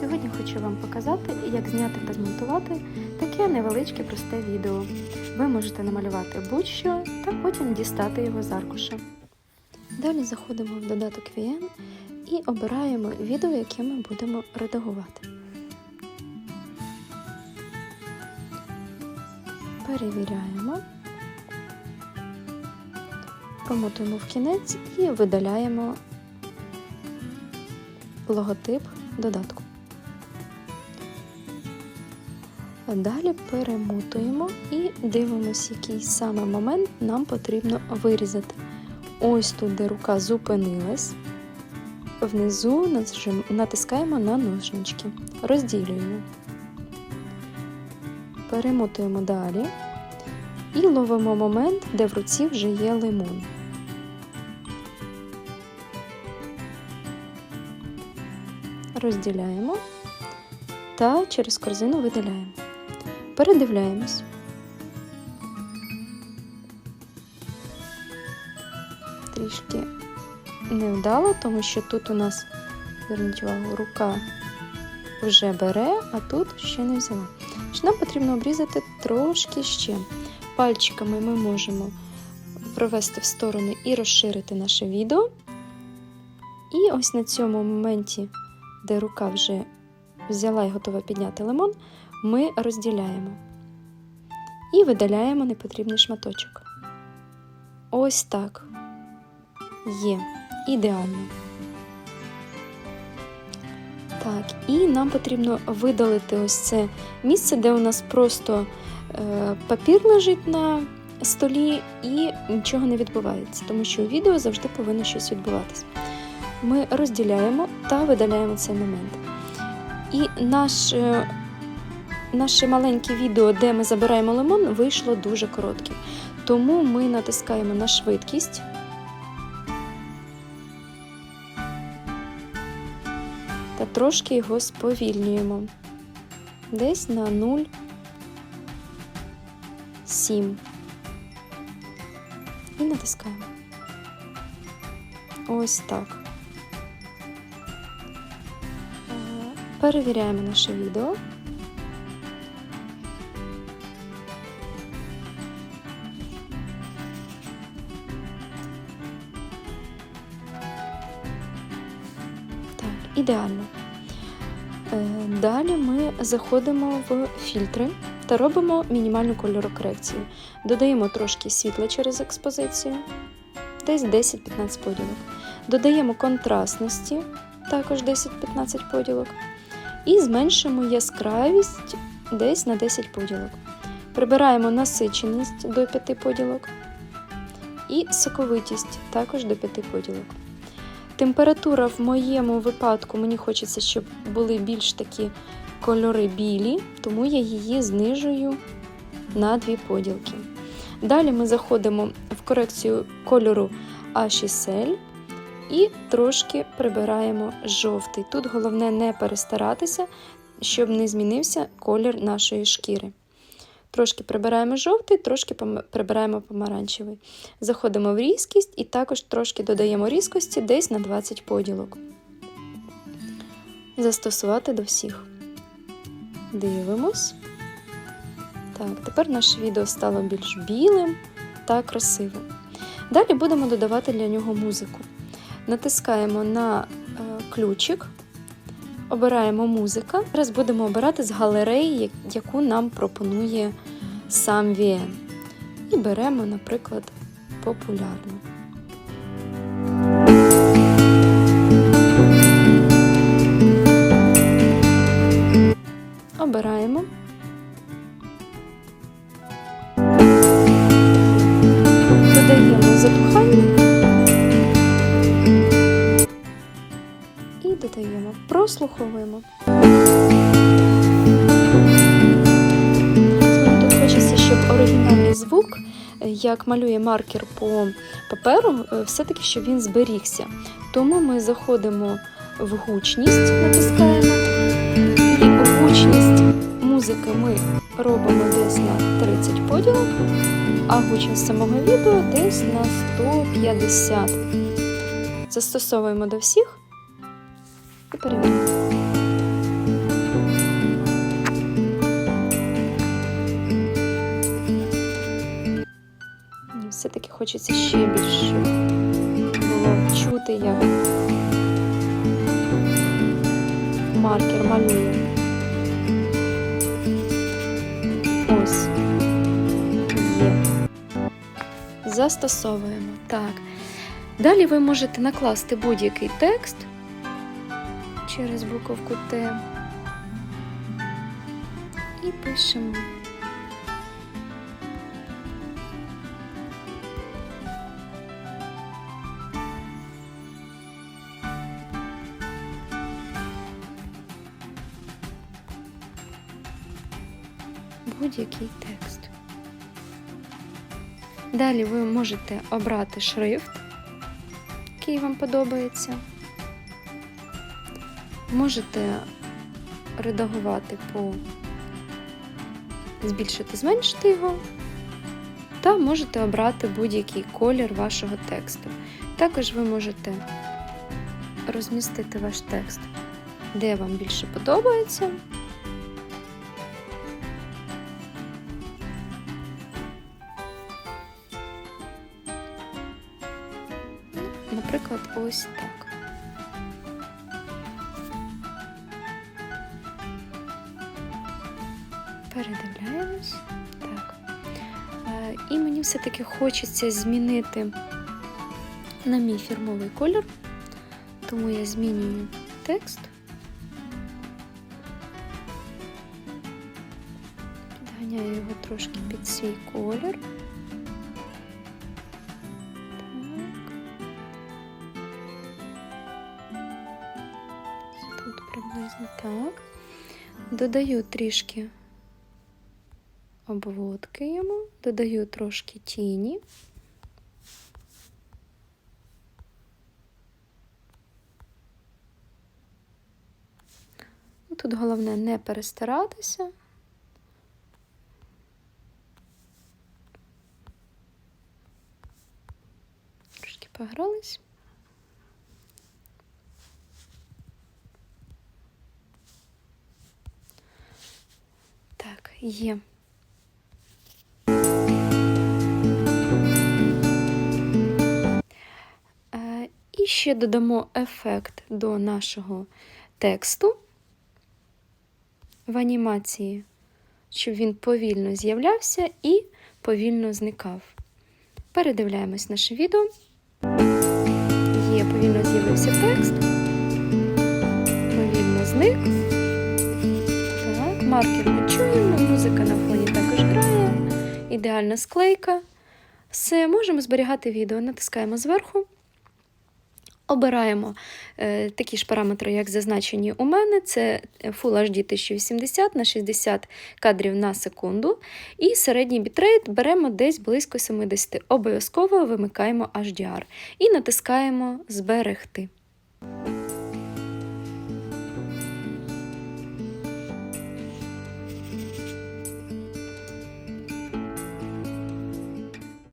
Сьогодні хочу вам показати, як зняти та змонтувати таке невеличке просте відео. Ви можете намалювати будь-що та потім дістати його з аркуша. Далі заходимо в додаток VN і обираємо відео, яке ми будемо редагувати. Перевіряємо, промотуємо в кінець і видаляємо логотип додатку. Далі перемотуємо і дивимося, який саме момент нам потрібно вирізати. Ось тут, де рука зупинилась, внизу натискаємо на ножнички, розділюємо, перемотуємо далі і ловимо момент, де в руці вже є лимон. розділяємо та через корзину видаляємо. Передивляємось. Трішки невдало, тому що тут у нас, зверніть увагу, рука вже бере, а тут ще не взяла. Тож Нам потрібно обрізати трошки ще. Пальчиками ми можемо провести в сторони і розширити наше відео. І ось на цьому моменті де рука вже взяла і готова підняти лимон, ми розділяємо і видаляємо непотрібний шматочок. Ось так. Є. Ідеально. Так, і нам потрібно видалити ось це місце, де у нас просто е, папір лежить на столі і нічого не відбувається, тому що у відео завжди повинно щось відбуватись ми розділяємо та видаляємо цей момент. І наш, е, наше маленьке відео, де ми забираємо лимон, вийшло дуже коротке. Тому ми натискаємо на швидкість. Та трошки його сповільнюємо. Десь на 0,7. І натискаємо. Ось так. Перевіряємо наше відео. Ідеально. Е, Далі ми заходимо в фільтри та робимо мінімальну кольорокорекцію. Додаємо трошки світла через експозицію, десь 10-15 поділок. Додаємо контрастності, також 10-15 поділок. І зменшимо яскравість десь на 10 поділок. Прибираємо насиченість до 5 поділок. І соковитість також до 5 поділок. Температура в моєму випадку мені хочеться, щоб були більш такі кольори білі, тому я її знижую на 2 поділки. Далі ми заходимо в корекцію кольору H6L і трошки прибираємо жовтий. Тут головне не перестаратися, щоб не змінився колір нашої шкіри. Трошки прибираємо жовтий, трошки прибираємо помаранчевий. Заходимо в різкість і також трошки додаємо різкості десь на 20 поділок. Застосувати до всіх. Дивимось. Так, тепер наше відео стало більш білим та красивим. Далі будемо додавати для нього музику. Натискаємо на е, ключик, обираємо музика. Зараз будемо обирати з галереї, яку нам пропонує сам VN. І беремо, наприклад, популярну. Обираємо. Додаємо затухання. Прослуховуємо. Тут хочеться, щоб оригінальний звук, як малює маркер по паперу, е, все-таки щоб він зберігся. Тому ми заходимо в гучність, натискаємо, і гучність музики ми робимо десь на 30 поділок, а гучність самого відео десь на 150. Застосовуємо до всіх і перевіримо. Все-таки хочеться ще більше було чути, як маркер малює. Ось є. Застосовуємо. Так. Далі ви можете накласти будь-який текст через буковку Т і пишемо. Будь-який текст. Далі ви можете обрати шрифт, який вам подобається. Можете редагувати по збільшити, зменшити його, та можете обрати будь-який колір вашого тексту. Також ви можете розмістити ваш текст, де вам більше подобається. Наприклад, ось так. Передивляємось. Так. Е, І мені все-таки хочеться змінити на мій фірмовий колір, тому я змінюю текст. Підганяю його трошки під свій колір. Так. Тут приблизно так. Додаю трішки обводки йому, додаю трошки тіні. Ну, Тут головне не перестаратися. Трошки погрались. Так, є. Ще додамо ефект до нашого тексту в анімації, щоб він повільно з'являвся і повільно зникав. Передивляємось наше відео. Є, повільно з'явився текст. Повільно зник. Так, маркер ми чуємо, музика на фоні також грає. Ідеальна склейка. Все, можемо зберігати відео, натискаємо зверху. Обираємо е, такі ж параметри, як зазначені у мене. Це Full HD 1080 на 60 кадрів на секунду. І середній бітрейт беремо десь близько 70. Обов'язково вимикаємо HDR і натискаємо Зберегти.